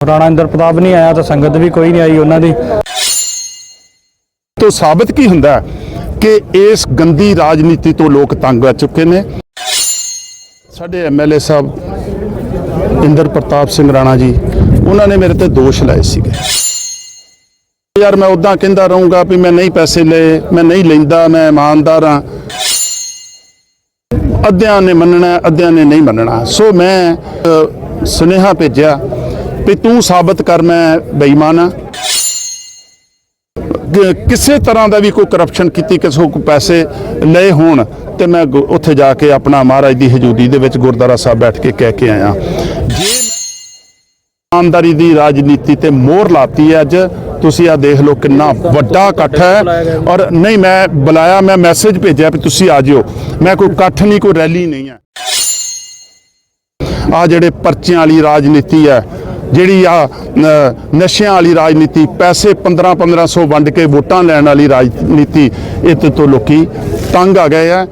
ਰਾਣਾ ਇੰਦਰ ਪ੍ਰਤਾਪ ਨਹੀਂ ਆਇਆ ਤਾਂ ਸੰਗਤ ਵੀ ਕੋਈ ਨਹੀਂ ਆਈ ਉਹਨਾਂ ਦੀ। ਤੋਂ ਸਾਬਤ ਕੀ ਹੁੰਦਾ ਕਿ ਇਸ ਗੰਦੀ ਰਾਜਨੀਤੀ ਤੋਂ ਲੋਕ ਤੰਗ ਆ ਚੁੱਕੇ ਨੇ? ਸਾਡੇ ਐਮਐਲਏ ਸਾਹਿਬ ਇੰਦਰ ਪ੍ਰਤਾਪ ਸਿੰਘ ਰਾਣਾ ਜੀ, ਉਹਨਾਂ ਨੇ ਮੇਰੇ ਤੇ ਦੋਸ਼ ਲਾਏ ਸੀਗੇ। ਯਾਰ ਮੈਂ ਉਦਾਂ ਕਹਿੰਦਾ ਰਹੂੰਗਾ ਵੀ ਮੈਂ ਨਹੀਂ ਪੈਸੇ ਲਏ, ਮੈਂ ਨਹੀਂ ਲੈਂਦਾ, ਮੈਂ ਇਮਾਨਦਾਰ ਹਾਂ। ਅੱਧਿਆਂ ਨੇ ਮੰਨਣਾ, ਅੱਧਿਆਂ ਨੇ ਨਹੀਂ ਮੰਨਣਾ। ਸੋ ਮੈਂ ਸੁਨੇਹਾ ਭੇਜਿਆ ਵੀ ਤੂੰ ਸਾਬਤ ਕਰ, ਮੈਂ ਬੇਈਮਾਨ ਹਾਂ। ਕਿਸੇ ਤਰ੍ਹਾਂ ਦਾ ਵੀ ਕੋਈ ਕਰਪਸ਼ਨ ਕੀਤੀ, ਕਿਸੇ ਕੋ ਪੈਸੇ ਲਏ ਹੋਣ, ਤੇ ਮੈਂ ਉੱਥੇ ਜਾ ਕੇ ਆਪਣਾ ਮਹਾਰਾਜ ਦੀ ਹਜ਼ੂਰੀ ਦੇ ਵਿੱਚ ਗੁਰਦੁਆਰਾ ਸਾਹਿਬ ਬੈਠ ਕੇ ਕਹਿ ਕੇ ਆਇਆ। ਜੇ ਇਮਾਨਦਾਰੀ ਦੀ ਰਾਜਨੀਤੀ ਤੇ ਮੋਹਰ ਲਾਤੀ ਹੈ ਅੱਜ, ਤੁਸੀਂ ਆ ਦੇਖ ਲਓ ਕਿੰਨਾ ਵੱਡਾ ਇਕੱਠ ਹੈ। ਔਰ ਨਹੀਂ, ਮੈਂ ਬੁਲਾਇਆ, ਮੈਂ ਮੈਸੇਜ ਭੇਜਿਆ ਵੀ ਤੁਸੀਂ ਆ ਜਿਓ। ਮੈਂ ਕੋਈ ਇਕੱਠ ਨਹੀਂ, ਕੋਈ ਰੈਲੀ ਨਹੀਂ ਹੈ। ਆ ਜਿਹੜੇ ਪਰਚਿਆਂ ਵਾਲੀ ਰਾਜਨੀਤੀ ਹੈ ਜਿਹੜੀ ਆ ਨਸ਼ਿਆਂ ਵਾਲੀ ਰਾਜਨੀਤੀ, ਪੈਸੇ 15 1500 ਵੰਡ ਕੇ ਵੋਟਾਂ ਲੈਣ ਵਾਲੀ ਰਾਜਨੀਤੀ ਇਹ ਤੋਂ ਲੋਕੀ ਤੰਗ ਆ ਗਏ ਆ।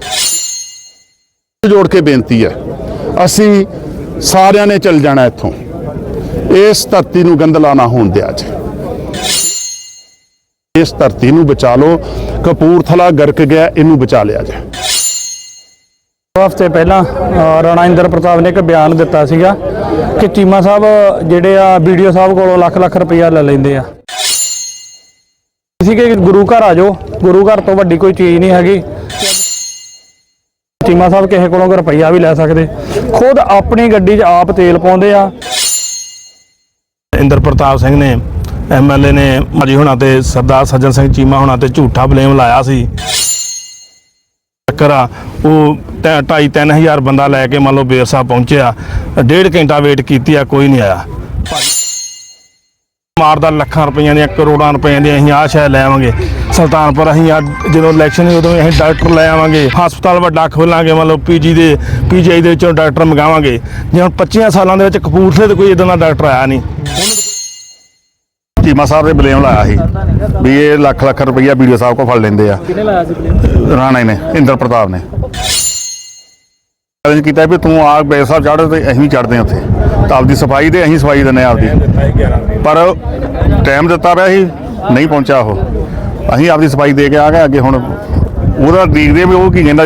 ਜੋੜ ਕੇ ਬੇਨਤੀ ਹੈ, ਅਸੀਂ ਸਾਰਿਆਂ ਨੇ ਚੱਲ ਜਾਣਾ ਇੱਥੋਂ। ਇਸ ਧਰਤੀ ਨੂੰ ਗੰਦਲਾ ਨਾ ਹੋਣ ਦਿਆ ਜੇ ਇਸ ਧਰਤੀ ਨੂੰ ਬਚਾ ਲਓ, ਕਪੂਰਥਲਾ ਗਰਕ ਗਿਆ, ਇਹਨੂੰ ਬਚਾ ਲਿਆ ਜਾਏ। ਹਫ਼ਤੇ ਪਹਿਲਾਂ ਰਾਣਾ ਇੰਦਰ ਪ੍ਰਤਾਪ ਨੇ ਇੱਕ ਬਿਆਨ ਦਿੱਤਾ ਸੀਗਾ ਕਿ ਚੀਮਾ ਸਾਹਿਬ ਜਿਹੜੇ ਆ ਵੀਡੀਓ ਸਾਹਿਬ ਕੋਲੋਂ ਲੱਖ ਲੱਖ ਰੁਪਈਆ ਲੈ ਲੈਂਦੇ ਆ। ਸੀ ਕਿ ਗੁਰੂ ਘਰ ਆ ਜਾਓ। ਗੁਰੂ ਘਰ ਤੋਂ ਵੱਡੀ ਕੋਈ ਚੀਜ਼ ਨਹੀਂ ਹੈਗੀ। ਚੀਮਾ ਸਾਹਿਬ ਕਿਸੇ ਕੋਲੋਂ ਰੁਪਈਆ ਵੀ ਲੈ ਸਕਦੇ। ਖੁਦ ਆਪਣੀ ਗੱਡੀ 'ਚ ਆਪ ਤੇਲ ਪਾਉਂਦੇ ਆ। ਇੰਦਰ ਪ੍ਰਤਾਪ ਸਿੰਘ ਨੇ ਐਮਐਲਏ ਨੇ ਮਾਜੀ ਹੁਣਾਂ ਤੇ ਸਰਦਾਰ ਸੱਜਣ ਸਿੰਘ ਚੀਮਾ ਹੁਣਾਂ ਤੇ ਝੂਠਾ ਬਲੇਮ ਲਾਇਆ ਸੀ। ਚੱਕਰ ਆ ਉਹ 2.5 3000 ਬੰਦਾ ਲੈ ਕੇ ਮੰਨ ਲਓ ਬੇਰ ਸਾਹਿਬ ਪਹੁੰਚਿਆ, ਡੇਢ ਘੰਟਾ ਵੇਟ ਕੀਤੀ ਆ, ਕੋਈ ਨਹੀਂ ਆਇਆ। ਮਾਰਦਾ ਲੱਖਾਂ ਰੁਪਈਆਂ ਦੀਆਂ, ਕਰੋੜਾਂ ਰੁਪਈਆਂ ਦੀਆਂ, ਅਸੀਂ ਆਹ ਸ਼ਾਇ ਲੈ ਆਵਾਂਗੇ। ਸੁਲਤਾਨਪੁਰ ਅਸੀਂ ਆ ਜਦੋਂ ਇਲੈਕਸ਼ਨ ਸੀ, ਉਦੋਂ ਅਸੀਂ ਡਾਕਟਰ ਲੈ ਆਵਾਂਗੇ। ਹਸਪਤਾਲ ਵੱਡਾ ਖੋਲਾਂਗੇ, ਮੰਨ ਲਓ ਪੀਜੀ ਦੇ ਪੀਜੀਆਈ ਦੇ ਵਿੱਚੋਂ ਡਾਕਟਰ ਮੰਗਾਵਾਂਗੇ। ਜੇ ਹੁਣ 25 ਸਾਲਾਂ ਦੇ ਵਿੱਚ ਕਪੂਰਥਲੇ ਤੇ ਕੋਈ ਇਦਾਂ ਦਾ ਡਾਕਟਰ ਆਇਆ ਨਹੀਂ। ਚੀਮਾ ਸਾਹਿਬ ਨੇ ਬਲੇਮ ਲਾਇਆ ਸੀ ਵੀ ਇਹ ਲੱਖ ਲੱਖ ਰੁਪਈਆ ਵੀਡੀਓ ਸਾਹਿਬ ਕੋ ਫੜ ਲੈਂਦੇ ਆ। ਕਿਹਨੇ ਲਾਇਆ ਸੀ ਰਾਣਾ ਨੇ ਇੰਦਰ ਪ੍ਰਤਾਪ ਨੇ। ਚੈਲੰਜ ਕੀਤਾ ਵੀ ਤੂੰ ਆ ਬੇਰ ਸਾਹਿਬ ਚੜ੍ਹ ਤੇ ਅਸੀਂ ਵੀ ਚੜਦੇ ਹਾਂ ਉੱਥੇ। ਤਾਂ ਆਪਦੀ ਸਫ਼ਾਈ ਤੇ ਅਸੀਂ ਸਫ਼ਾਈ ਹਾਂ ਆਪਦੀ। ਪਰ ਟਾਈਮ ਦਿੱਤਾ ਪਿਆ ਸੀ ਨਹੀਂ ਪਹੁੰਚਿਆ ਉਹ। ਅਸੀਂ ਆਪਦੀ ਸਫ਼ਾਈ ਦੇ ਕੇ ਆ ਗਏ ਅੱਗੇ ਹੁਣ ਉਹਦਾ ਦੇਖਦੇ ਵੀ ਉਹ ਕੀ ਕਹਿੰਦਾ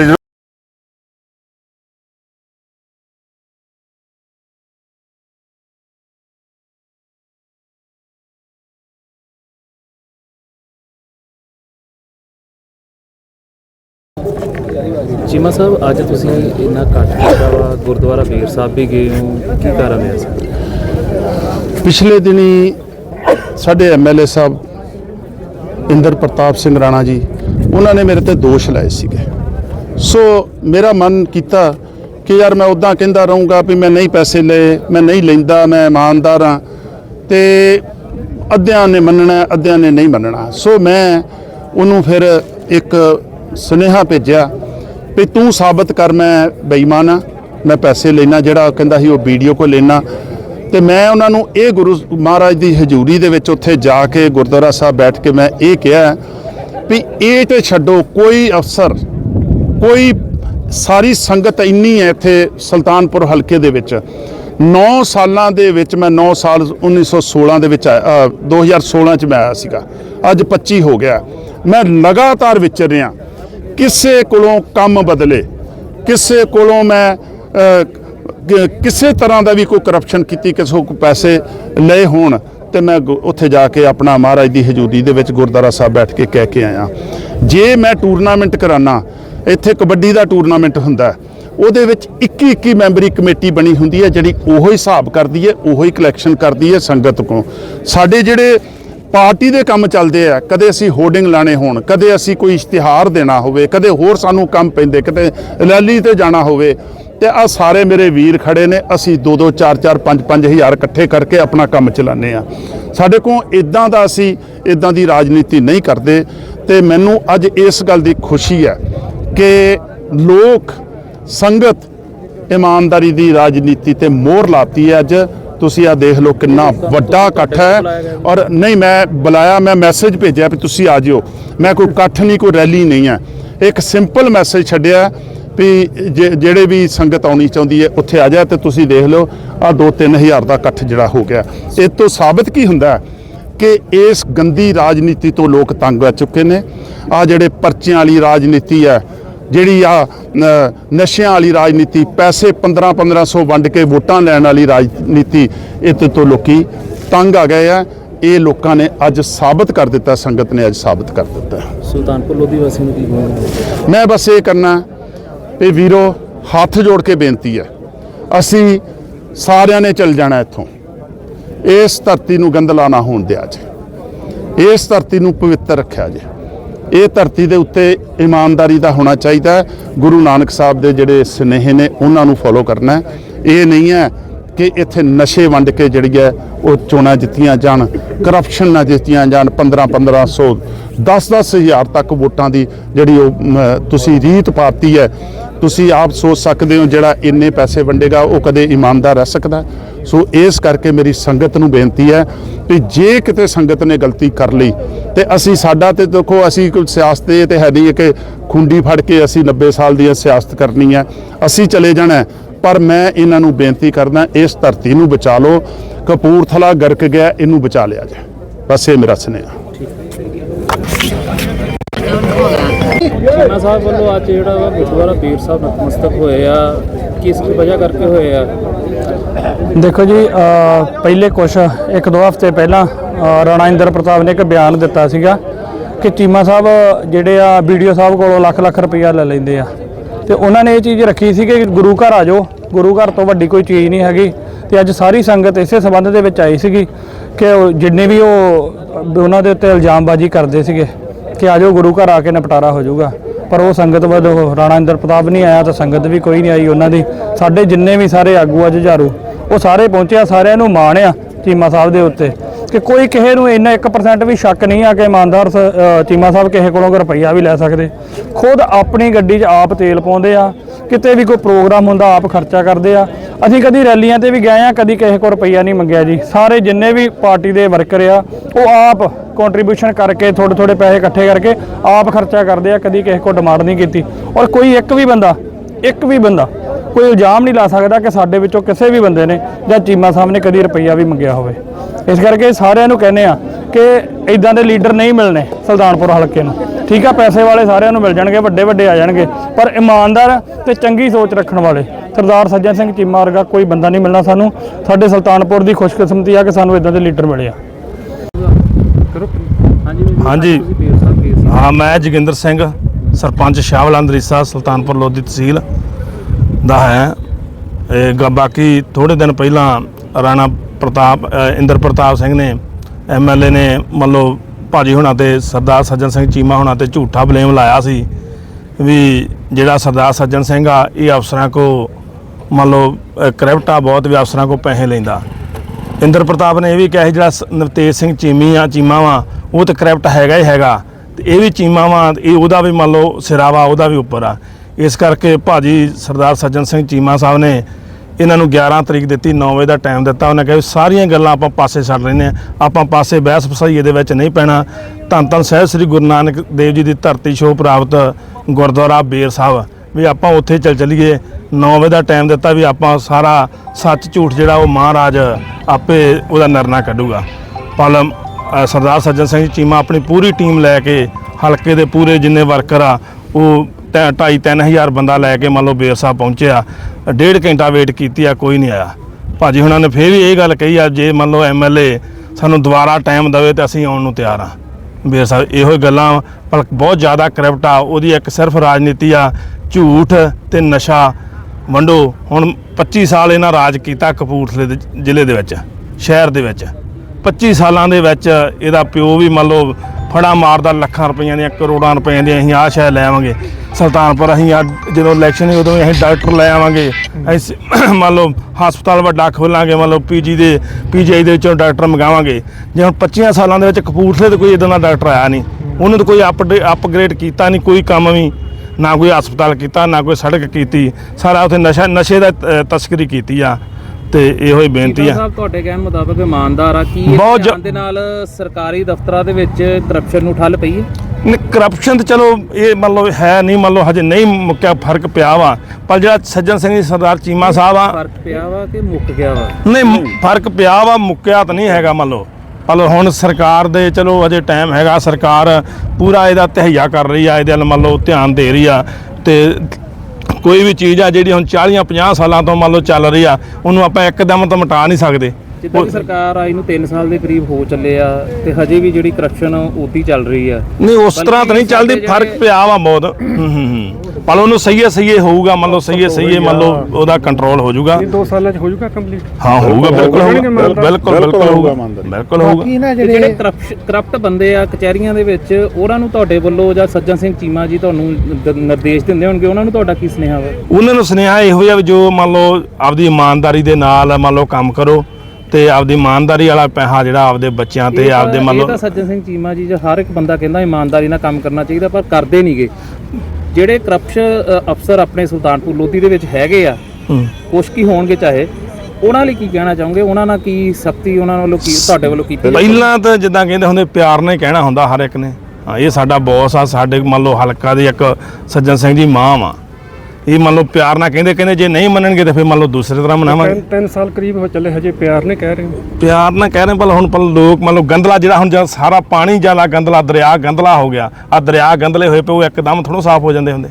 ਚੀਮਾ ਸਾਹਿਬ, ਅੱਜ ਤੁਸੀਂ ਇੰਨਾ ਘੱਟ ਕੀਤਾ ਵਾ, ਗੁਰਦੁਆਰਾ ਬੇਰ ਸਾਹਿਬ ਵੀ ਗਏ ਹੋ, ਕੀ ਕਾਰਨ ਹੈ ਇਸ ਪਿਛਲੇ ਦਿਨੀ ਸਾਡੇ ਐਮਐਲਏ ਸਾਹਿਬ ਇੰਦਰ ਪ੍ਰਤਾਪ ਸਿੰਘ ਰਾਣਾ ਜੀ, ਉਹਨਾਂ ਨੇ ਮੇਰੇ ਤੇ ਦੋਸ਼ ਲਾਏ ਸੀਗੇ। ਸੋ ਮੇਰਾ ਮਨ ਕੀਤਾ ਕਿ ਯਾਰ ਮੈਂ ਉਦਾਂ ਕਹਿੰਦਾ ਰਹੂੰਗਾ ਵੀ ਮੈਂ ਨਹੀਂ ਪੈਸੇ ਲਏ, ਮੈਂ ਨਹੀਂ ਲੈਂਦਾ, ਮੈਂ ਇਮਾਨਦਾਰ ਹਾਂ ਤੇ ਅੱਧਿਆਂ ਨੇ ਮੰਨਣਾ, ਅੱਧਿਆਂ ਨੇ ਨਹੀਂ ਮੰਨਣਾ। ਸੋ ਮੈਂ ਉਹਨੂੰ ਫਿਰ ਇੱਕ ਸੁਨੇਹਾ ਭੇਜਿਆ ਵੀ ਤੂੰ ਸਾਬਤ ਕਰ ਮੈਂ ਬੇਈਮਾਨ ਹਾਂ ਮੈਂ ਪੈਸੇ ਲੈਣਾ ਜਿਹੜਾ ਕਹਿੰਦਾ ਸੀ ਉਹ ਵੀਡੀਓ ਕੋ ਲੈਣਾ ਤੇ ਮੈਂ ਉਹਨਾਂ ਨੂੰ ਇਹ ਗੁਰੂ ਮਹਾਰਾਜ ਦੀ ਹਜ਼ੂਰੀ ਦੇ ਵਿੱਚ ਉੱਥੇ ਜਾ ਕੇ ਗੁਰਦੁਆਰਾ ਸਾਹਿਬ ਬੈਠ ਕੇ ਮੈਂ ਇਹ ਕਿਹਾ ਵੀ ਇਹ ਤੇ ਛੱਡੋ ਕੋਈ ਅਫਸਰ ਕੋਈ ਸਾਰੀ ਸੰਗਤ ਇੰਨੀ ਹੈ ਇੱਥੇ ਸੁਲਤਾਨਪੁਰ ਹਲਕੇ ਦੇ ਵਿੱਚ। 9 ਸਾਲਾਂ ਦੇ ਵਿੱਚ ਮੈਂ 9 ਸਾਲ 1916 ਦੇ ਵਿੱਚ ਆਇਆ, ਅ, 2016 ਚ ਮੈਂ ਆਇਆ ਸੀਗਾ। ਅੱਜ 25 ਹੋ ਗਿਆ। ਮੈਂ ਲਗਾਤਾਰ ਵਿਚਰ ਰਿਹਾ। ਕਿਸੇ ਕੋਲੋਂ ਕੰਮ ਬਦਲੇ, ਕਿਸੇ ਕੋਲੋਂ ਮੈਂ ਕਿਸੇ ਤਰ੍ਹਾਂ ਦਾ ਵੀ ਕੋਈ ਕਰਪਸ਼ਨ ਕੀਤੀ, ਕਿਸੇ ਕੋ ਪੈਸੇ ਲਏ ਹੋਣ ਤੇ ਮੈਂ ਗੁ- ਉੱਥੇ ਜਾ ਕੇ ਆਪਣਾ ਮਹਾਰਾਜ ਦੀ ਹਜ਼ੂਰੀ ਦੇ ਵਿੱਚ ਗੁਰਦੁਆਰਾ ਸਾਹਿਬ ਬੈਠ ਕੇ ਕਹਿ ਕੇ ਆਇਆ। ਜੇ ਮੈਂ ਟੂਰਨਾਮੈਂਟ ਕਰਾਨਾ, ਇੱਥੇ ਕਬੱਡੀ ਦਾ ਟੂਰਨਾਮੈਂਟ ਹੁੰਦਾ, ਉਹਦੇ ਵਿੱਚ 21 21 ਮੈਂਬਰੀ ਕਮੇਟੀ ਬਣੀ ਹੁੰਦੀ ਹੈ, ਜਿਹੜੀ ਉਹੋ ਹੀ ਹਿਸਾਬ ਕਰਦੀ ਹੈ, ਉਹੋ ਹੀ ਕਲੈਕਸ਼ਨ ਕਰਦੀ ਹੈ ਸੰਗਤ ਕੋਲ। ਸਾਡੇ ਜਿਹੜੇ ਪਾਰਟੀ ਦੇ ਕੰਮ ਚੱਲਦੇ ਆ, ਕਦੇ ਅਸੀਂ ਹੋਰਡਿੰਗ ਲਾਣੇ ਹੋਣ, ਕਦੇ ਅਸੀਂ ਕੋਈ ਇਸ਼ਤਿਹਾਰ ਦੇਣਾ ਹੋਵੇ, ਕਦੇ ਹੋਰ ਸਾਨੂੰ ਕੰਮ ਪੈਂਦੇ, ਕਿਤੇ ਰੈਲੀ ਤੇ ਜਾਣਾ ਹੋਵੇ, ਤੇ ਆ ਸਾਰੇ ਮੇਰੇ ਵੀਰ ਖੜੇ ਨੇ, ਅਸੀਂ 2 2 4 4 5 5000 ਇਕੱਠੇ ਕਰਕੇ ਆਪਣਾ ਕੰਮ ਚਲਾਉਂਦੇ ਆ। ਸਾਡੇ ਕੋਲ ਇਦਾਂ ਦਾ ਅਸੀਂ ਇਦਾਂ ਦੀ ਰਾਜਨੀਤੀ ਨਹੀਂ ਕਰਦੇ, ਤੇ ਮੈਨੂੰ ਅੱਜ ਇਸ ਗੱਲ ਦੀ ਖੁਸ਼ੀ ਹੈ ਕਿ ਲੋਕ ਸੰਗਤ ਇਮਾਨਦਾਰੀ ਦੀ ਰਾਜਨੀਤੀ ਤੇ ਮੋਹਰ ਲਾਤੀ ਹੈ ਅੱਜ। ਤੁਸੀਂ ਆ ਦੇਖ ਲਓ ਕਿੰਨਾ ਵੱਡਾ ਇਕੱਠ ਹੈ। ਔਰ ਨਹੀਂ, ਮੈਂ ਬੁਲਾਇਆ, ਮੈਂ ਮੈਸੇਜ ਭੇਜਿਆ ਵੀ ਤੁਸੀਂ ਆ ਜਿਓ। ਮੈਂ ਕੋਈ ਇਕੱਠ ਨਹੀਂ, ਕੋਈ ਰੈਲੀ ਨਹੀਂ ਹੈ। ਇੱਕ ਸਿੰਪਲ ਮੈਸੇਜ ਛੱਡਿਆ ਵੀ ਜੇ- ਜਿਹੜੇ ਵੀ ਸੰਗਤ ਆਉਣੀ ਚਾਹੁੰਦੀ ਹੈ, ਉੱਥੇ ਆ ਜਾ ਤੇ ਤੁਸੀਂ ਦੇਖ ਲਓ ਆ 2-3000 ਦਾ ਇਕੱਠ ਜਿਹੜਾ ਹੋ ਗਿਆ। ਇਹ ਤੋਂ ਸਾਬਤ ਕੀ ਹੁੰਦਾ ਕਿ ਇਸ ਗੰਦੀ ਰਾਜਨੀਤੀ ਤੋਂ ਲੋਕ ਤੰਗ ਆ ਚੁੱਕੇ ਨੇ। ਆ ਜਿਹੜੇ ਪਰਚਿਆਂ ਵਾਲੀ ਰਾਜਨੀਤੀ ਹੈ ਜਿਹੜੀ ਆ ਨਸ਼ਿਆਂ ਵਾਲੀ ਰਾਜਨੀਤੀ ਪੈਸੇ 15 1500 ਵੰਡ ਕੇ ਵੋਟਾਂ ਲੈਣ ਵਾਲੀ ਰਾਜਨੀਤੀ ਇਹ ਤੋਂ ਲੋਕੀ ਤੰਗ ਆ ਗਏ ਆ। ਇਹ ਲੋਕਾਂ ਨੇ ਅੱਜ ਸਾਬਤ ਕਰ ਦਿੱਤਾ ਸੰਗਤ ਨੇ ਅੱਜ ਸਾਬਤ ਕਰ ਦਿੱਤਾ। ਸੁਲਤਾਨਪੁਰ ਲੋਧੀ ਵਾਸੀ ਨੂੰ ਕੀ ਕਹੋਗੇ ਮੈਂ ਬਸ ਇਹ ਕਰਨਾ ਵੀ ਵੀਰੋ ਹੱਥ ਜੋੜ ਕੇ ਬੇਨਤੀ ਹੈ ਅਸੀਂ ਸਾਰਿਆਂ ਨੇ ਚੱਲ ਜਾਣਾ ਇੱਥੋਂ। ਇਸ ਧਰਤੀ ਨੂੰ ਗੰਦਲਾ ਨਾ ਹੋਣ ਦਿਆ ਜੇ ਇਸ ਧਰਤੀ ਨੂੰ ਪਵਿੱਤਰ ਰੱਖਿਆ ਜੇ। ਇਹ ਧਰਤੀ ਦੇ ਉੱਤੇ ਇਮਾਨਦਾਰੀ ਦਾ ਹੋਣਾ ਚਾਹੀਦਾ ਹੈ। ਗੁਰੂ ਨਾਨਕ ਸਾਹਿਬ ਦੇ ਜਿਹੜੇ ਸੁਨੇਹੇ ਨੇ, ਉਹਨਾਂ ਨੂੰ ਫੋਲੋ ਕਰਨਾ ਹੈ। ਇਹ ਨਹੀਂ ਹੈ ਕਿ ਇੱਥੇ ਨਸ਼ੇ ਵੰਡ ਕੇ ਜਿਹੜੀ ਹੈ ਉਹ ਚੋਣਾਂ ਜਿੱਤੀਆਂ ਜਾਣ ਕਰਪਸ਼ਨ ਨਾ ਜਿੱਤੀਆਂ ਜਾਣ 15 1500 10 10 ਹਜ਼ਾਰ ਤੱਕ ਵੋਟਾਂ ਦੀ ਜਿਹੜੀ ਉਹ ਤੁਸੀਂ ਰੀਤ ਪਾਤੀ ਹੈ। ਤੁਸੀਂ ਆਪ ਸੋਚ ਸਕਦੇ ਹੋ ਜਿਹੜਾ ਇੰਨੇ ਪੈਸੇ ਵੰਡੇਗਾ, ਉਹ ਕਦੇ ਇਮਾਨਦਾਰ ਰਹਿ ਸਕਦਾ ਸੋ ਇਸ ਕਰਕੇ ਮੇਰੀ ਸੰਗਤ ਨੂੰ ਬੇਨਤੀ ਹੈ ਕਿ ਜੇ ਕਿਤੇ ਸੰਗਤ ਨੇ ਗਲਤੀ ਕਰ ਲਈ, ਤੇ ਅਸੀਂ ਸਾਡਾ ਤੇ ਦੇਖੋ ਅਸੀਂ ਕੋਈ ਸਿਆਸਤ ਇਹ ਤੇ ਹੈ ਨਹੀਂ ਹੈ ਕਿ ਖੁੰਡੀ ਫੜ ਕੇ ਅਸੀਂ 90 ਸਾਲ ਦੀ ਸਿਆਸਤ ਕਰਨੀ ਹੈ। ਅਸੀਂ ਚਲੇ ਜਾਣਾ ਪਰ ਮੈਂ ਇਹਨਾਂ ਨੂੰ ਬੇਨਤੀ ਕਰਦਾ, ਇਸ ਧਰਤੀ ਨੂੰ ਬਚਾ ਲਓ, ਕਪੂਰਥਲਾ ਗਰਕ ਗਿਆ, ਇਹਨੂੰ ਬਚਾ ਲਿਆ ਜਾਏ। ਬਸ ਇਹ ਮੇਰਾ ਸੁਨੇਹਾ। ਚੀਮਾ ਸਾਹਿਬ ਵੱਲੋਂ ਅੱਜ ਜਿਹੜਾ ਵਾ ਗੁਰਦੁਆਰਾ ਬੀਰ ਸਾਹਿਬ ਨਤਮਸਤਕ ਹੋਏ ਆ, ਕਿਸ ਕੀ ਵਜ੍ਹਾ ਕਰਕੇ ਹੋਏ ਆ? ਦੇਖੋ ਜੀ ਪਹਿਲੇ ਕੁਛ, ਇੱਕ ਦੋ ਹਫ਼ਤੇ ਪਹਿਲਾਂ ਰਾਣਾ ਇੰਦਰ ਪ੍ਰਤਾਪ ਨੇ ਇੱਕ ਬਿਆਨ ਦਿੱਤਾ ਸੀਗਾ ਕਿ ਚੀਮਾ ਸਾਹਿਬ, ਜਿਹੜੇ ਆ ਵੀਡੀਓ ਸਾਹਿਬ ਕੋਲੋਂ ਲੱਖ ਲੱਖ ਰੁਪਈਆ ਲੈ ਲੈਂਦੇ ਆ। ਤੇ ਉਹਨਾਂ ਨੇ ਇਹ ਚੀਜ਼ ਰੱਖੀ ਸੀ ਕਿ ਗੁਰੂ ਘਰ ਆ ਜਾਓ, ਗੁਰੂ ਘਰ ਤੋਂ ਵੱਡੀ ਕੋਈ ਚੀਜ਼ ਨਹੀਂ ਹੈਗੀ। ਤੇ ਅੱਜ ਸਾਰੀ ਸੰਗਤ ਇਸੇ ਸਬੰਧ ਦੇ ਵਿੱਚ ਆਈ ਸੀਗੀ ਕਿ ਜਿੰਨੇ ਵੀ ਉਹ, ਉਹਨਾਂ ਦੇ ਉੱਤੇ ਇਲਜ਼ਾਮਬਾਜ਼ੀ ਕਰਦੇ ਸੀਗੇ ਕਿ ਆ ਜਾਓ, ਗੁਰੂ ਘਰ ਆ ਕੇ ਨਿਪਟਾਰਾ ਹੋ ਜਾਊਗਾ। ਪਰ ਉਹ ਸੰਗਤ ਵੱਲ ਉਹ ਰਾਣਾ ਇੰਦਰ ਪ੍ਰਤਾਪ ਨਹੀਂ ਆਇਆ ਤਾਂ ਸੰਗਤ ਵੀ ਕੋਈ ਨਹੀਂ ਆਈ ਉਹਨਾਂ ਦੀ। ਸਾਡੇ ਜਿੰਨੇ ਵੀ ਸਾਰੇ ਆਗੂ ਆ ਜੁਝਾਰੂ, ਉਹ ਸਾਰੇ ਪਹੁੰਚਿਆ ਸਾਰਿਆਂ ਨੂੰ ਮਾਣ ਆ ਚੀਮਾ ਸਾਹਿਬ ਦੇ ਉੱਤੇ। ਕਿ ਕੋਈ ਕਿਸੇ ਨੂੰ ਇੰਨਾ 1% ਵੀ ਸ਼ੱਕ ਨਹੀਂ ਆ ਕਿ ਇਮਾਨਦਾਰ ਸ- ਚੀਮਾ ਸਾਹਿਬ ਕਿਸੇ ਕੋਲੋਂ ਰੁਪਈਆ ਵੀ ਲੈ ਸਕਦੇ। ਖੁਦ ਆਪਣੀ ਗੱਡੀ 'ਚ ਆਪ ਤੇਲ ਪਾਉਂਦੇ ਆ, ਕਿਤੇ ਵੀ ਕੋਈ ਪ੍ਰੋਗਰਾਮ ਹੁੰਦਾ ਆਪ ਖਰਚਾ ਕਰਦੇ ਆ। ਅਸੀਂ ਕਦੀ ਰੈਲੀਆਂ ਤੇ ਵੀ ਗਏ ਆ, ਕਦੀ ਕਿਸੇ ਕੋਲ ਰੁਪਈਆ ਨਹੀਂ ਮੰਗਿਆ ਜੀ। ਸਾਰੇ ਜਿੰਨੇ ਵੀ ਪਾਰਟੀ ਦੇ ਵਰਕਰ ਆ, ਉਹ ਆਪ ਕੰਟਰੀਬਿਊਸ਼ਨ ਕਰਕੇ ਥੋੜੇ ਥੋੜੇ ਪੈਸੇ ਇਕੱਠੇ ਕਰਕੇ ਆਪ ਖਰਚਾ ਕਰਦੇ ਆ, ਕਦੀ ਕਿਸੇ ਕੋਲ ਡਿਮਾਂਡ ਨਹੀਂ ਕੀਤੀ। ਔਰ ਕੋਈ ਇੱਕ ਵੀ ਬੰਦਾ, ਇੱਕ ਵੀ ਬੰਦਾ ਕੋਈ ਇਲਜ਼ਾਮ ਨਹੀਂ ਲਾ ਸਕਦਾ ਕਿ ਸਾਡੇ ਵਿੱਚੋਂ ਕਿਸੇ ਵੀ ਬੰਦੇ ਨੇ ਜਾਂ ਚੀਮਾ ਸਾਹਿਬ ਨੇ ਕਦੀ ਰੁਪਈਆ ਵੀ ਮੰਗਿਆ ਹੋਵੇ। ਇਸ ਕਰਕੇ ਸਾਰਿਆਂ ਨੂੰ ਕਹਿੰਦੇ ਆ ਕਿ ਇਦਾਂ ਦੇ ਲੀਡਰ ਨਹੀਂ ਮਿਲਣੇ ਸੁਲਤਾਨਪੁਰ ਹਲਕੇ ਨੂੰ। ਠੀਕ ਆ ਪੈਸੇ ਵਾਲੇ ਸਾਰਿਆਂ ਨੂੰ ਮਿਲ ਜਾਣਗੇ ਵੱਡੇ ਵੱਡੇ ਆ ਜਾਣਗੇ ਪਰ ਇਮਾਨਦਾਰ ਤੇ ਚੰਗੀ ਸੋਚ ਰੱਖਣ ਵਾਲੇ ਸਰਦਾਰ ਸੱਜਣ ਸਿੰਘ ਚੀਮਾ ਵਰਗਾ ਕੋਈ ਬੰਦਾ ਨਹੀਂ ਮਿਲਣਾ ਸਾਨੂੰ। ਸਾਡੇ ਸੁਲਤਾਨਪੁਰ ਦੀ ਖੁਸ਼ਕਿਸਮਤੀ ਆ ਕਿ ਸਾਨੂੰ ਇਦਾਂ ਦੇ ਲੀਡਰ ਮਿਲੇ ਆ। ਹਾਂਜੀ ਹਾਂ ਮੈਂ ਜੋਗਿੰਦਰ ਸਿੰਘ ਸਰਪੰਚ ਸ਼ਾਹਵਲ ਅੰਦਰੀਸਾ ਸੁਲਤਾਨਪੁਰ ਲੋਧੀ ਤਹਿਸੀਲ। ਦਾ ਹੈ। ਇਹ ਬਾਕੀ ਥੋੜੇ ਦਿਨ ਪਹਿਲਾਂ ਰਾਣਾ ਪ੍ਰਤਾਪ ਇੰਦਰ ਪ੍ਰਤਾਪ ਸਿੰਘ ਨੇ ਐਮਐਲਏ ਨੇ ਮੰਨ ਲਓ ਭਾਜੀ ਹੁਣਾਂ ਤੇ ਸਰਦਾਰ ਸੱਜਣ ਸਿੰਘ ਚੀਮਾ ਹੁਣਾਂ ਤੇ ਝੂਠਾ ਬਲੇਮ ਲਾਇਆ ਸੀ ਵੀ ਜਿਹੜਾ ਸਰਦਾਰ ਸੱਜਣ ਸਿੰਘ ਆ ਇਹ ਅਫਸਰਾਂ ਕੋ ਮੰਨ ਲਓ ਅ, ਕ੍ਰਿਪਟਾ ਬਹੁਤ ਵੀ ਅਫਸਰਾਂ ਕੋ ਪੈਸੇ ਲੈਂਦਾ। ਇੰਦਰ ਪ੍ਰਤਾਪ ਨੇ ਇਹ ਵੀ ਕਿਹਾ ਸੀ ਜਿਹੜਾ ਸ- ਨਵਤੇਜ ਸਿੰਘ ਚੀਮੀ ਆ ਚੀਮਾ ਵਾ ਉਹ ਤਾਂ ਕਰੈਪਟ ਹੈਗਾ ਹੀ ਹੈਗਾ। ਤੇ ਇਹ ਵੀ ਚੀਮਾ ਵਾ ਇਹ ਉਹਦਾ ਵੀ ਮੰਨ ਲਓ ਸਿਰਾਵਾ ਉਹਦਾ ਵੀ ਉੱਪਰ ਆ। ਇਸ ਕਰਕੇ ਭਾਜੀ ਸਰਦਾਰ ਸੱਜਣ ਸਿੰਘ ਚੀਮਾ ਸਾਹਿਬ ਨੇ ਇਹਨਾਂ ਨੂੰ 11 ਤਰੀਕ ਦਿੱਤੀ 9 ਵਜੇ ਦਾ ਟਾਈਮ ਦਿੱਤਾ। ਉਹਨਾਂ ਕਿਹਾ ਵੀ ਸਾਰੀਆਂ ਗੱਲਾਂ ਆਪਾਂ ਪਾਸੇ ਛੱਡ ਲੈਨੇ ਆ ਆਪਾਂ ਪਾਸੇ ਬਹਿਸ ਫਸਾਈਏ ਦੇ ਵਿੱਚ ਨਹੀਂ ਪੈਣਾ। ਧੰਨ ਧੰਨ ਸਾਹਿਬ ਸ੍ਰੀ ਗੁਰੂ ਨਾਨਕ ਦੇਵ ਜੀ ਦੀ ਧਰਤੀ ਛੋਹ ਪ੍ਰਾਪਤ ਗੁਰਦੁਆਰਾ ਬੇਰ ਸਾਹਿਬ। ਵੀ ਆਪਾਂ ਉੱਥੇ ਚੱਲ ਚੱਲੀਏ। 9 ਵਜੇ ਦਾ ਟਾਈਮ ਦਿੱਤਾ ਵੀ ਆਪਾਂ ਸਾਰਾ ਸੱਚ ਝੂਠ ਜਿਹੜਾ ਉਹ ਮਹਾਰਾਜ ਆਪੇ ਉਹਦਾ ਨਿਰਣਾ ਕੱਢੂਗਾ। ਪਾਲਮ ਸਰਦਾਰ ਸੱਜਣ ਸਿੰਘ ਚੀਮਾ ਆਪਣੀ ਪੂਰੀ ਟੀਮ ਲੈ ਕੇ ਹਲਕੇ ਦੇ ਪੂਰੇ ਜਿੰਨੇ ਵਰਕਰ ਆ, ਉਹ 2.5 3000 ਬੰਦਾ ਲੈ ਕੇ ਮੰਨ ਲਓ ਬੇਰ ਸਾਹਿਬ ਪਹੁੰਚਿਆ ਡੇਢ ਘੰਟਾ ਵੇਟ ਕੀਤੀ ਆ, ਕੋਈ ਨਹੀਂ ਆਇਆ। ਭਾਜੀ ਹੁਣਾਂ ਨੇ ਫੇਰ ਵੀ ਇਹ ਗੱਲ ਕਹੀ ਆ, ਜੇ ਮੰਨ ਲਓ ਐਮਐਲਏ ਸਾਨੂੰ ਦੁਬਾਰਾ ਟਾਈਮ ਦੇਵੇ ਤਾਂ ਅਸੀਂ ਆਉਣ ਨੂੰ ਤਿਆਰ ਆ। ਬੇਰ ਸਾਹਿਬ, ਇਹੋ ਹੀ ਗੱਲਾਂ, ਪਰ ਬਹੁਤ ਜ਼ਿਆਦਾ ਕਰਪਟ ਆ, ਉਹਦੀ ਇੱਕ ਸਿਰਫ ਰਾਜਨੀਤੀ ਆ, ਝੂਠ ਤੇ ਨਸ਼ਾ। ਵੰਡੋ, ਹੁਣ 25 ਸਾਲ ਇਹਨਾਂ ਰਾਜ ਕੀਤਾ ਕਪੂਰਥਲੇ ਦੇ ਜ਼ਿਲ੍ਹੇ ਦੇ ਵਿੱਚ, ਸ਼ਹਿਰ ਦੇ ਵਿੱਚ। 25 ਸਾਲਾਂ ਦੇ ਵਿੱਚ ਇਹਦਾ ਪਿਓ ਵੀ ਮੰਨ ਲਓ ਫੜਾ ਮਾਰਦਾ ਲੱਖਾਂ ਰੁਪਈਆਂ ਦੀਆਂ, ਕਰੋੜਾਂ ਰੁਪਈਆਂ ਦੀਆਂ ਅਸੀਂ ਆਹ ਸ਼ਹਿਰ ਲੈ ਆਵਾਂਗੇ। ਸੁਲਤਾਨਪੁਰ ਅਸੀਂ ਆ ਜਦੋਂ ਇਲੈਕਸ਼ਨ ਸੀ, ਉਦੋਂ ਵੀ ਅਸੀਂ ਡਾਕਟਰ ਲੈ ਆਵਾਂਗੇ। ਅਸੀਂ ਮੰਨ ਲਓ ਹਸਪਤਾਲ ਵੱਡਾ ਖੋਲਾਂਗੇ, ਮੰਨ ਲਓ ਪੀਜੀ ਦੇ, ਪੀਜੀਆਈ ਦੇ ਵਿੱਚੋਂ ਡਾਕਟਰ ਮੰਗਾਵਾਂਗੇ। ਜੇ ਹੁਣ 25 ਸਾਲਾਂ ਦੇ ਵਿੱਚ ਕਪੂਰਥਲੇ ਤੇ ਕੋਈ ਇਦਾਂ ਦਾ ਡਾਕਟਰ ਆਇਆ ਨਹੀਂ। ਉਹਨੇ ਤਾਂ ਕੋਈ ਅਪ ਅਪਗ੍ਰੇਡ ਕੀਤਾ ਨਹੀਂ, ਕੋਈ ਕੰਮ ਵੀ। ਨਾ ਕੋਈ ਹਸਪਤਾਲ ਕੀਤਾ, ਨਾ ਕੋਈ ਸੜਕ ਕੀਤੀ। ਸਾਰਾ ਉੱਥੇ ਨਸ਼ਾ, ਨਸ਼ੇ ਦਾ ਤਸਕਰੀ ਕੀਤੀ ਆ। ਤੇ ਇਹੋ ਹੀ ਬੇਨਤੀ ਆ। ਸਾਹਿਬ ਤੁਹਾਡੇ ਕਹਿਣ ਮੁਤਾਬਕ ਇਮਾਨਦਾਰ ਆ ਕੀ ਬਹੁਤ ਜ- ਦੇ ਨਾਲ ਸਰਕਾਰੀ ਦਫ਼ਤਰਾਂ ਦੇ ਵਿੱਚ ਕਰਪਸ਼ਨ ਨੂੰ ਠੱਲ ਪਈ ਹੈ? ਕਰਪਸ਼ਨ ਤੇ ਚਲੋ ਇਹ ਮੰਨ ਲਓ ਹੈ ਨਹੀਂ ਮੰਨ ਲਓ ਹਜੇ ਨਹੀਂ ਮੁੱਕਿਆ ਫ਼ਰਕ ਪਿਆ ਵਾ। ਪਰ ਜਿਹੜਾ ਸੱਜਣ ਸਿੰਘ ਜੀ ਸਰਦਾਰ ਚੀਮਾ ਸਾਹਿਬ ਆ ਫ਼ਰਕ ਪਿਆ ਵਾ ਕਿ ਮੁੱਕ ਗਿਆ ਵਾ? ਨਹੀਂ ਮ- ਫ਼ਰਕ ਪਿਆ ਵਾ ਮੁੱਕਿਆ ਤਾਂ ਨਹੀਂ ਹੈਗਾ ਮੰਨ ਲਓ। ਪਰ ਹੁਣ ਸਰਕਾਰ ਦੇ ਚਲੋ ਅਜੇ ਟਾਈਮ ਹੈਗਾ ਸਰਕਾਰ ਪੂਰਾ ਇਹਦਾ ਤਹਈਆ ਕਰ ਰਹੀ ਆ ਇਹਦੇ ਵੱਲ ਮੰਨ ਲਓ ਧਿਆਨ ਦੇ ਰਹੀ ਆ। ਤੇ ਕੋਈ ਵੀ ਚੀਜ਼ ਆ ਜਿਹੜੀ ਹੁਣ 40 50 ਸਾਲਾਂ ਤੋਂ ਮੰਨ ਲਓ ਚੱਲ ਰਹੀ ਆ, ਉਹਨੂੰ ਆਪਾਂ ਇੱਕਦਮ ਤਾਂ ਮਿਟਾ ਨਹੀਂ ਸਕਦੇ। ਜਿੱਦਾਂ ਕਿ ਸਰਕਾਰ ਆਈ ਨੂੰ 3 ਸਾਲ ਦੇ ਕਰੀਬ ਹੋ ਚੱਲੇ ਆ ਤੇ ਹਜੇ ਵੀ ਜਿਹੜੀ ਕਰਪਸ਼ਨ ਉਦੀ ਚੱਲ ਰਹੀ ਆ। ਨਹੀਂ ਉਸ ਤਰ੍ਹਾਂ ਤਾਂ ਨਹੀਂ ਚੱਲਦੀ ਫ਼ਰਕ ਪਿਆ ਵਾ ਬਹੁਤ। ਹੂੰ ਹੂੰ ਹੂੰ। ਪਰ ਉਹਨੂੰ ਸਹੀ ਸਹੀ ਹੋਊਗਾ ਮੰਨ ਲਓ ਸਹੀ ਸਹੀ ਮੰਨ ਲਓ ਉਹਦਾ ਕੰਟਰੋਲ ਹੋ ਜਾਊਗਾ। ਦੋ ਸਾਲਾਂ 'ਚ ਹੋ ਜਾਊਗਾ ਕੰਪਲੀਟ ਹਾਂ ਹੋਊਗਾ ਬਿਲਕੁਲ ਹੋਊਗਾ। ਬਿਲਕੁਲ ਬਿਲਕੁਲ ਹੋਊਗਾ ਬਿਲਕੁਲ ਹੋਊਗਾ। ਬਾਕੀ ਨਾ ਤੇ ਜਿਹੜੇ ਕਰਪਟ ਬੰਦੇ ਆ ਕਚਹਿਰੀਆਂ ਦੇ ਵਿੱਚ ਉਹਨਾਂ ਨੂੰ ਤੁਹਾਡੇ ਵੱਲੋਂ ਜਾਂ ਸੱਜਣ ਸਿੰਘ ਚੀਮਾ ਜੀ ਤੁਹਾਨੂੰ ਨਿਰਦੇਸ਼ ਦਿੰਦੇ ਹੋਣਗੇ ਉਹਨਾਂ ਨੂੰ ਤੁਹਾਡਾ ਕੀ ਸੁਨੇਹਾ ਵਾ? ਉਹਨਾਂ ਨੂੰ ਸੁਨੇਹਾ ਇਹੋ ਜਿਹਾ ਵੀ ਜੋ ਮੰਨ ਲਓ ਆਪਦੀ ਇਮਾਨਦਾਰੀ ਦੇ ਨਾਲ ਮੰਨ ਲਓ ਕੰਮ ਕਰੋ ਤੇ ਆਪਦੀ ਇਮਾਨਦਾਰੀ ਵਾਲਾ ਪੈਸਾ ਜਿਹੜਾ ਆਪਦੇ ਬੱਚਿਆਂ ਤੇ ਆਪਦੇ ਮੰਨ ਇਹ ਤਾਂ ਸੱਜਣ ਸਿੰਘ ਚੀਮਾ ਜੀ ਜੋ ਹਰ ਇੱਕ ਬੰਦਾ ਕਹਿੰਦਾ ਇਮਾਨਦਾਰੀ ਨਾਲ ਕੰਮ ਕਰਨਾ ਚਾਹੀਦਾ ਪਰ ਕਰਦੇ ਨਹੀਂਗੇ ਜਿਹੜੇ ਕਰਪਸ਼ਨ ਅਫਸਰ ਆਪਣੇ ਸੁਲਤਾਨਪੁਰ ਲੋਧੀ ਦੇ ਵਿੱਚ ਹੈਗੇ ਆ ਹੂੰ। ਕੁਛ ਕੀ ਹੋਣਗੇ ਚਾਹੇ ਉਹਨਾਂ ਲਈ ਕੀ ਕਹਿਣਾ ਚਾਹੋਗੇ ਉਹਨਾਂ ਨਾਲ ਕੀ ਸਖਤੀ ਉਹਨਾਂ ਵੱਲੋਂ ਕੀ ਤੁਹਾਡੇ ਵੱਲੋਂ ਕੀਤੀ? ਪਹਿਲਾਂ ਤਾਂ ਜਿੱਦਾਂ ਕਹਿੰਦੇ ਹੁੰਦੇ ਪਿਆਰ ਨਾਲ ਹੀ ਕਹਿਣਾ ਹੁੰਦਾ ਹਰ ਇੱਕ ਨੇ ਹਾਂ ਇਹ ਸਾਡਾ ਬੌਸ ਆ ਸਾਡੇ ਮੰਨ ਲਓ ਹਲਕਾ ਦੇ ਇੱਕ ਸੱਜਣ ਸਿੰਘ ਜੀ ਮਾਂ ਵਾ ਇਹ ਮੰਨ ਲਓ ਪਿਆਰ ਨਾਲ ਕਹਿੰਦੇ ਕਹਿੰਦੇ ਜੇ ਨਹੀਂ ਮੰਨਣਗੇ ਤਾਂ ਫਿਰ ਮੰਨ ਲਓ ਦੂਸਰੇ ਤਰ੍ਹਾਂ ਮਨਾਵਾਂਗੇ। ਤਿੰਨ ਸਾਲ ਕਰੀਬ ਹੋ ਚੱਲੇ ਹਜੇ ਪਿਆਰ ਨੇ ਕਹਿ ਰਹੇ। ਪਿਆਰ ਨਾਲ ਕਹਿ ਰਹੇ ਪਰ ਹੁਣ ਪਰ ਲੋਕ ਮੰਨ ਲਓ ਗੰਦਲਾ ਜਿਹੜਾ ਹੁਣ ਜਦ ਸਾਰਾ ਪਾਣੀ ਜਾਲਾ ਗੰਦਲਾ ਦਰਿਆ ਗੰਦਲਾ ਹੋ ਗਿਆ। ਆ ਦਰਿਆ ਗੰਦਲੇ ਹੋਏ ਪਏ ਉਹ ਇੱਕਦਮ ਥੋੜੋ ਸਾਫ਼ ਹੋ ਜਾਂਦੇ ਹੁੰਦੇ।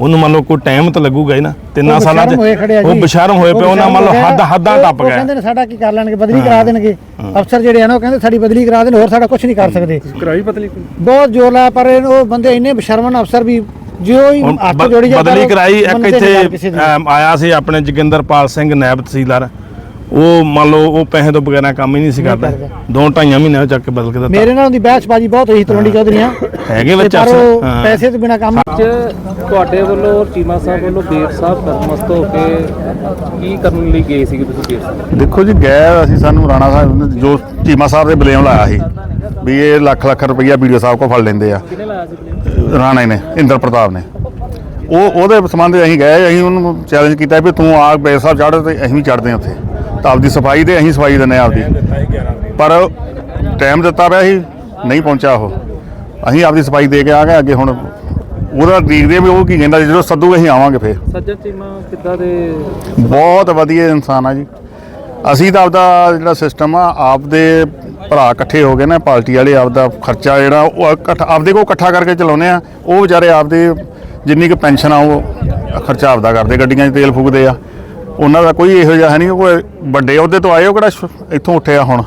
ਉਹਨੂੰ ਮੰਨ ਲਓ ਕੋਈ ਟਾਈਮ ਤਾਂ ਲੱਗੂਗਾ ਹੀ ਨਾ। ਤਿੰਨਾਂ ਸਾਲਾਂ ਚ ਉਹ। ਬਿਸ਼ਰਮ ਹੋਏ ਪਏ ਉਹ ਉਹਨਾਂ ਮੰਨ ਲਓ ਹੱਦ ਹੱਦਾਂ ਗਏ। ਟੱਪ ਉਹ ਗਏ। ਕਹਿੰਦੇ ਨੇ ਸਾਡਾ ਕੀ ਕਰ ਲੈਣਗੇ ਬਦਲੀ ਕਰਾ ਦੇਣਗੇ। ਅਫਸਰ ਜਿਹੜੇ ਆ ਨਾ ਉਹ ਕਹਿੰਦੇ ਸਾਡੀ ਬਦਲੀ ਕਰਾ ਦੇਣ ਹੋਰ ਸਾਡਾ ਕੁਝ ਨਹੀਂ ਕਰ ਸਕਦੇ। ਕਰਾਈ ਬਦਲੀ ਬਹੁਤ ਜ਼ੋਰ ਲਾਇਆ ਪਰ ਉਹ ਬੰਦੇ ਇੰਨੇ ਬਸ਼ਰਮਨ ਅਫਸਰ ਵੀ ਜਿਉ ਹੀ ਹੁਣ ਹੱਥ ਬ- ਜੋੜੀ ਜਾਂਦੇ ਬਦਲੀ ਕਰਾਈ ਇੱਕ ਮੰਨਦੇ ਨਹੀਂ ਗੱਲ ਇੱਥੇ ਦੀ। ਅਮ, ਆਇਆ ਸੀ ਆਪਣੇ ਜੋਗਿੰਦਰਪਾਲ ਸਿੰਘ ਨਾਇਬ ਤਹਿਸੀਲਦਾਰ। ਉਹ ਮੰਨ ਲਓ ਉਹ ਪੈਸੇ ਤੋਂ ਬਗੈਰ ਕੰਮ ਹੀ ਨਹੀਂ ਸੀ ਕਰਦਾ। ਕਰਦਾ। ਦੋ ਢਾਈਆਂ ਮਹੀਨਿਆਂ ਚੱਕ ਕੇ ਬਦਲ ਕੇ ਦਿੱਤਾ। ਮੇਰੇ ਨਾਲ ਉਹਦੀ ਬਹਿਸਬਾਜੀ ਬਹੁਤ ਹੋਈ ਤਲਵੰਡੀ ਚੌਧਰੀਆਂ। ਹੈਗੇ ਵਿੱਚ ਪਰ ਉਹ ਅਫਸਰ ਹਾਂ। ਪੈਸੇ ਤੋਂ ਬਿਨਾ ਕੰਮ ਅੱਜ ਤੁਹਾਡੇ ਵੱਲੋਂ ਔਰ ਚੀਮਾ ਸਾਹਿਬ ਵੱਲੋਂ ਬੇਰ ਸਾਹਿਬ ਨਤਮਸਤਕ ਹੋ ਕੇ ਕੀ ਕਰਨ ਲਈ ਗਏ ਸੀਗੇ ਤੁਸੀਂ ਬੇਰ ਸਾਹਿਬ? ਦੇਖੋ ਜੀ ਗੈਰ ਅਸੀਂ ਸਾਨੂੰ ਰਾਣਾ ਸਾਹਿਬ ਨੇ ਜੋ ਚੀਮਾ ਸਾਹਿਬ ਦੇ ਬਲੇਮ ਲਾਇਆ ਸੀ ਵੀ ਇਹ ਲੱਖ ਲੱਖ ਰੁਪਈਆ ਵੀਡੀਓ ਸਾਹਿਬ ਕੋਲ ਫੜ ਲੈਂਦੇ ਆ। ਰਾਣਾ ਨੇ ਇੰਦਰ ਪ੍ਰਤਾਪ ਨੇ। ਉਹ ਉਹਦੇ ਸੰਬੰਧ ਅਸੀਂ ਗਏ ਅਸੀਂ ਉਹਨੂੰ ਚੈਲੰਜ ਕੀਤਾ ਵੀ ਤੂੰ ਆ ਬੇਰ ਸਾਹਿਬ ਚੜ੍ਹ ਤੇ ਅਸੀਂ ਵੀ ਚੜ੍ਹਦੇ ਹਾਂ ਉੱਥੇ। ਤਾਂ ਆਪਦੀ ਸਫ਼ਾਈ ਤੇ ਅਸੀਂ ਸਫ਼ਾਈ ਹਾਂ ਆਪਦੀ। ਪਰ ਟਾਈਮ ਦਿੱਤਾ ਪਿਆ ਸੀ ਨਹੀਂ ਪਹੁੰਚਿਆ ਉਹ। ਅਸੀਂ ਆਪਦੀ ਸਫ਼ਾਈ ਦੇ ਕੇ ਆ ਗਏ ਅੱਗੇ ਹੁਣ ਉਹਦਾ ਦੇਖਦੇ ਵੀ ਉਹ ਕੀ ਕਹਿੰਦਾ ਜਦੋਂ ਸੱਦੂ ਅਸੀਂ ਆਵਾਂਗੇ ਫੇਰ। ਸੱਜਣ ਚੀਮਾ ਕਿੱਦਾਂ ਦੇ? ਬਹੁਤ ਵਧੀਆ ਇਨਸਾਨ ਆ ਜੀ। ਅਸੀਂ ਤਾਂ ਆਪਦਾ ਜਿਹੜਾ ਸਿਸਟਮ ਆ ਆਪਦੇ ਭਰਾ ਇਕੱਠੇ ਹੋ ਗਏ ਨਾ, ਪਾਰਟੀ ਵਾਲੇ ਆਪਦਾ ਖਰਚਾ ਜਿਹੜਾ ਉਹ ਇਕੱਠਾ, ਆਪਦੇ ਕੋਲ ਇਕੱਠਾ ਕਰਕੇ ਚਲਾਉਂਦੇ ਆ, ਉਹ ਵਿਚਾਰੇ ਆਪਦੇ ਜਿੰਨੀ ਕੁ ਪੈਨਸ਼ਨ ਆ ਉਹ ਖਰਚਾ ਆਪਦਾ ਕਰਦੇ, ਗੱਡੀਆਂ 'ਚ ਤੇਲ ਫੂਕਦੇ ਆ। ਉਹਨਾਂ ਦਾ ਕੋਈ ਇਹੋ ਜਿਹਾ ਹੈ ਨਹੀਂ ਕਿ ਕੋਈ ਵੱਡੇ ਅਹੁਦੇ ਤੋਂ ਆਏ, ਉਹ ਕਿਹੜਾ ਸ਼- ਇੱਥੋਂ ਉੱਠਿਆ ਹੁਣ।